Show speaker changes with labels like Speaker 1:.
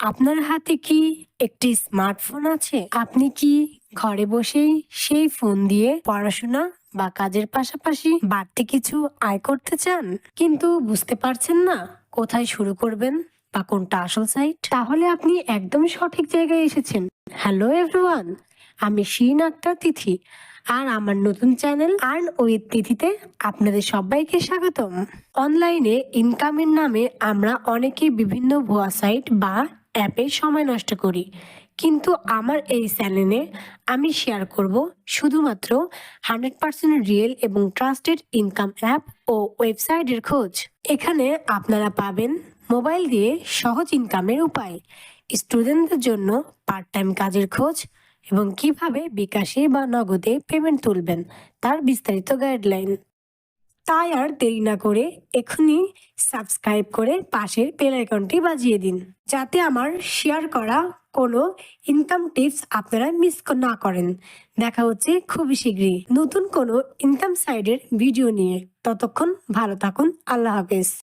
Speaker 1: আপনার হাতে কি একটি স্মার্টফোন আছে? আপনি কি ঘরে বসেই সেই ফোন দিয়ে পড়াশোনা বা কাজের পাশাপাশি বাড়তি কিছু আয় করতে চান? কিন্তু বুঝতে পারছেন না কোথায় শুরু করবেন বা কোনটা আসল সাইট তাহলে আপনি একদম সঠিক জায়গায় এসেছেন। হ্যালো এভরিওয়ান আমি শিন আক্তার তিথি আর আমার নতুন চ্যানেল আর্ন উইথ তিথিতে আপনাদের সবাইকে স্বাগতম। অনলাইনে ইনকামের নামে আমরা অনেকে বিভিন্ন ভুয়া সাইট বা অ্যাপে সময় নষ্ট করি। কিন্তু আমার এই চ্যানেলে আমি শেয়ার করব শুধুমাত্র হান্ড্রেড পার্সেন্ট রিয়েল এবং ট্রাস্টেড ইনকাম অ্যাপ ও ওয়েবসাইটের খোঁজ। এখানে আপনারা পাবেন মোবাইল দিয়ে সহজ ইনকামের উপায় স্টুডেন্টদের জন্য পার্ট টাইম কাজের খোঁজ এবং কীভাবে বিকাশে বা নগদে পেমেন্ট তুলবেন, তার বিস্তারিত গাইডলাইন তাই আর দেরি না করে এখনই সাবস্ক্রাইব করে পাশের বেল আইকনটি বাজিয়ে দিন। যাতে আমার শেয়ার করা কোনো ইনকাম টিপস আপনারা মিস না করেন। দেখা হচ্ছে খুবই শীঘ্রই নতুন কোনো ইনকাম সাইডের ভিডিও নিয়ে। ততক্ষণ ভালো থাকুন, আল্লাহ হাফেজ।